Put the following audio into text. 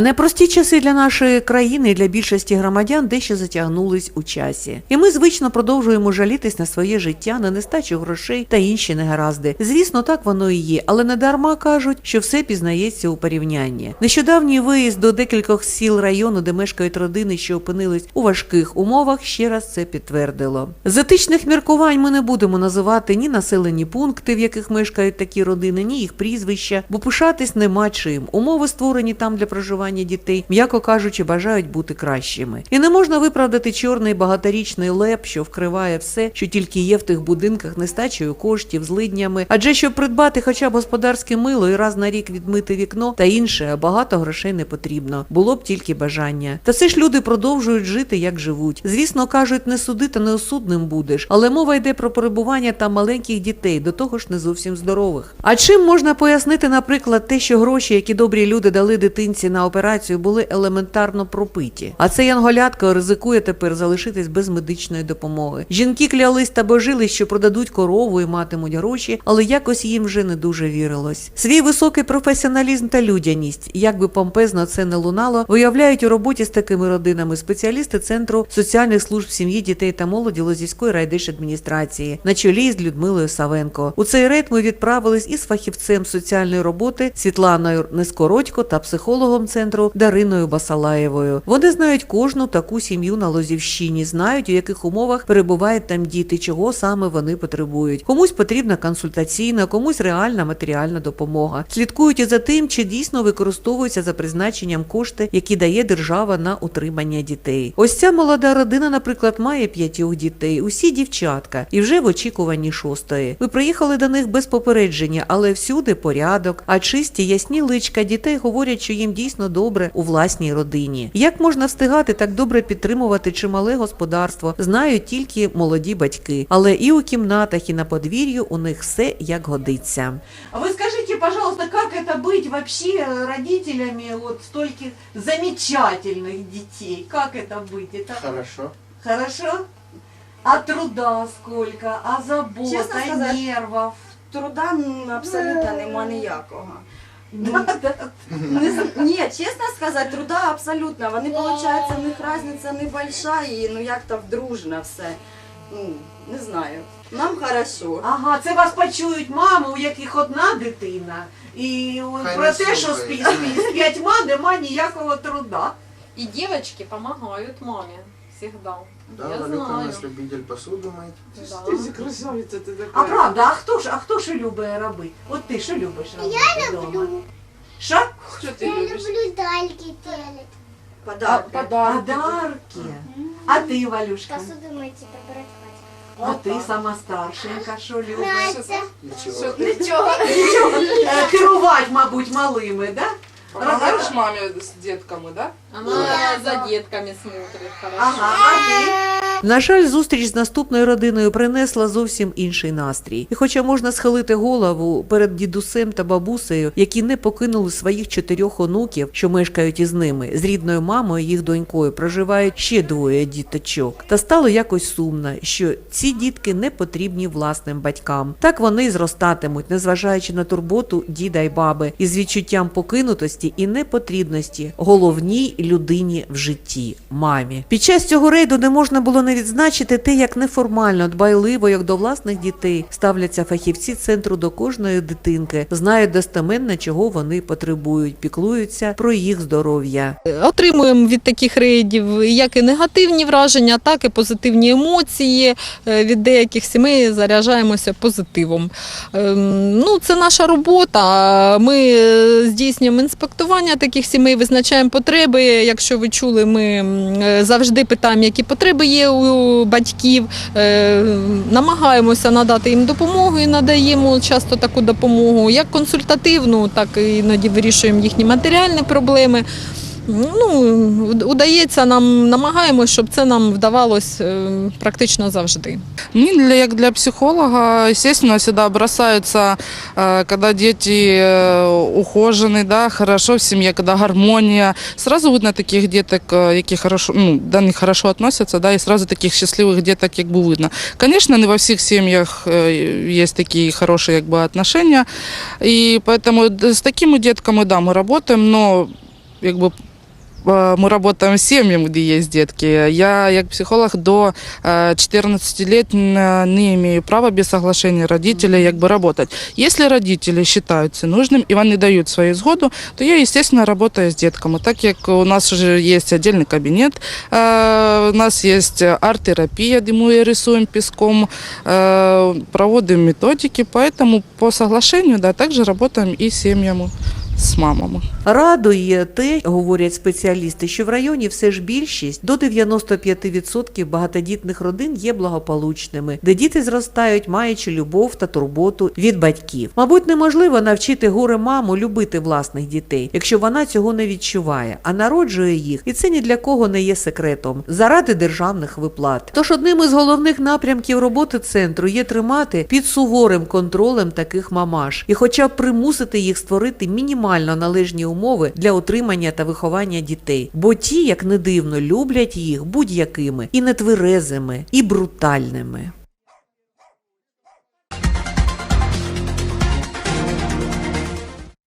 Непрості часи для нашої країни і для більшості громадян дещо затягнулись у часі. І ми звично продовжуємо жалітись на своє життя, на нестачу грошей та інші негаразди. Звісно, так воно і є, але не дарма кажуть, що все пізнається у порівнянні. Нещодавній виїзд до декількох сіл району, де мешкають родини, що опинились у важких умовах, ще раз це підтвердило. З етичних міркувань ми не будемо називати ні населені пункти, в яких мешкають такі родини, ні їх прізвища, бо пишатись нема чим. Умови створені там для проживання дітей, м'яко кажучи, бажають бути кращими. І не можна виправдати чорний багаторічний леп, що вкриває все, що тільки є в тих будинках, нестачею коштів, злиднями. Адже щоб придбати хоча б господарське мило і раз на рік відмити вікно та інше, багато грошей не потрібно. Було б тільки бажання. Та все ж люди продовжують жити, як живуть. Звісно, кажуть, не суди та не осудним будеш, але мова йде про перебування там маленьких дітей, до того ж не зовсім здорових. А чим можна пояснити, наприклад, те, що гроші, які добрі люди дали дитинці на операцію, були елементарно пропиті. А цей янголятко ризикує тепер залишитись без медичної допомоги. Жінки клялись та божили, що продадуть корову і матимуть гроші, але якось їм вже не дуже вірилось. Свій високий професіоналізм та людяність, як би помпезно це не лунало, виявляють у роботі з такими родинами спеціалісти центру соціальних служб сім'ї, дітей та молоді Лозівської райдержадміністрації на чолі з Людмилою Савенко. У цей рейд ми відправились із фахівцем соціальної роботи Світланою Нескородько та психологом центру Дариною Басалаєвою. Вони знають кожну таку сім'ю на Лозівщині, знають у яких умовах перебувають там діти, чого саме вони потребують. Комусь потрібна консультаційна, комусь реальна матеріальна допомога. Слідкують і за тим, чи дійсно використовуються за призначенням кошти, які дає держава на утримання дітей. Ось ця молода родина, наприклад, має п'ятьох дітей, усі дівчатка, і вже в очікуванні шостої. Ви приїхали до них без попередження, але всюди порядок, а чисті ясні личка дітей говорять, що їм дійсно добре у власній родині. Як можна встигати так добре підтримувати чимале господарство, знають тільки молоді батьки, але і у кімнатах, і на подвір'ю у них все як годиться. А ви скажіть, пожалуйста, як це бути вообще родителями вот стольких замечательных детей? Как это быть? Это Хорошо. хорошо? А труда сколько, а забот, Чесно а сказати, нервов. Труда м, абсолютно нема ніякого. Да, да. Не з- Ні, чесно сказати, труда абсолютно. Вони, виходить, в них різниця небольша і ну як то дружно все. Ну, не знаю. Нам хорошо. Ага, це вас почують мами, у яких одна дитина. І Хай про не те, що з слухають. пі- з п'ятьма нема ніякого труда. И девочки помогают маме всегда. Да, Я Валюка у знаю. нас любитель посуду мыть. Да. Ты же красавица ты такая. А правда, а хто ж, а хто що любить робити? От ти що любиш робити? Я люблю. Що? Что ты Я любишь? люблю дальки делать. Подарки. Подарки. Подарки. А ти, Валюшка? Посуду мыть и. А ти сама старшенька, що любиш? Настя. Ничего. Что ты Ничего. Е, Керувати, мабуть, малими, да? помогаешь маме с детками, да? Она за детками смотрит хорошо. Ага, а ти? На жаль, зустріч з наступною родиною принесла зовсім інший настрій. І хоча можна схилити голову перед дідусем та бабусею, які не покинули своїх чотирьох онуків, що мешкають із ними, з рідною мамою їх донькою проживають ще двоє діточок. Та стало якось сумно, що ці дітки не потрібні власним батькам. Так вони й зростатимуть, незважаючи на турботу діда й баби, із відчуттям покинутості і непотрібності головній людині в житті мамі. Під час цього рейду не можна було не відзначити те, як неформально, дбайливо, як до власних дітей ставляться фахівці центру до кожної дитинки, знають достеменно, чого вони потребують, піклуються про їх здоров'я. Отримуємо від таких рейдів як і негативні враження, так і позитивні емоції. Е, Від деяких сімей заряджаємося позитивом. Ем, Ну, це наша робота. Ми е, здійснюємо інспектування таких сімей, визначаємо потреби. Якщо ви чули, ми е, завжди питаємо, які потреби є у батьків. Е, Намагаємося надати їм допомогу і надаємо часто таку допомогу, як консультативну, так і іноді вирішуємо їхні матеріальні проблеми. Ну, удається нам, намагаємось, щоб це нам вдавалось е, практично завжди. Мне, для, як для психолога, естественно, всегда бросаются, э, когда дети э, ухожены, да, хорошо в семье, когда гармония. Сразу видно таких деток, э, які хорошо, ну, до них хорошо относятся, да, и сразу таких счастливых деток як бы видно. Конечно, не во всех семьях э, есть такие хорошие как бы, отношения, и поэтому д- с такими детками, да, мы работаем, но як би, э, мы работаем с семьями, где есть детки. Я, як психолог, до э, 14 лет не имею права без соглашения родителей як бы работать. Если родители считают це нужным и вони дають свою згоду, то я, естественно, работаю с детками. Так як у нас уже есть отдельный кабинет, э, у нас есть арт-терапия, где мы рисуем песком, э, проводим методики, поэтому по соглашению, да, также работаем и с семьями, с мамами. Радує те, говорять спеціалісти, що в районі все ж більшість до 95% багатодітних родин є благополучними, де діти зростають, маючи любов та турботу від батьків. Мабуть, неможливо навчити горе маму любити власних дітей, якщо вона цього не відчуває, а народжує їх, і це ні для кого не є секретом заради державних виплат. Тож одним із головних напрямків роботи центру є тримати під суворим контролем таких мамаш, і хоча б примусити їх створити мінімально належні умови для отримання та виховання дітей, бо ті, як не дивно, люблять їх будь-якими і нетверезими, і брутальними.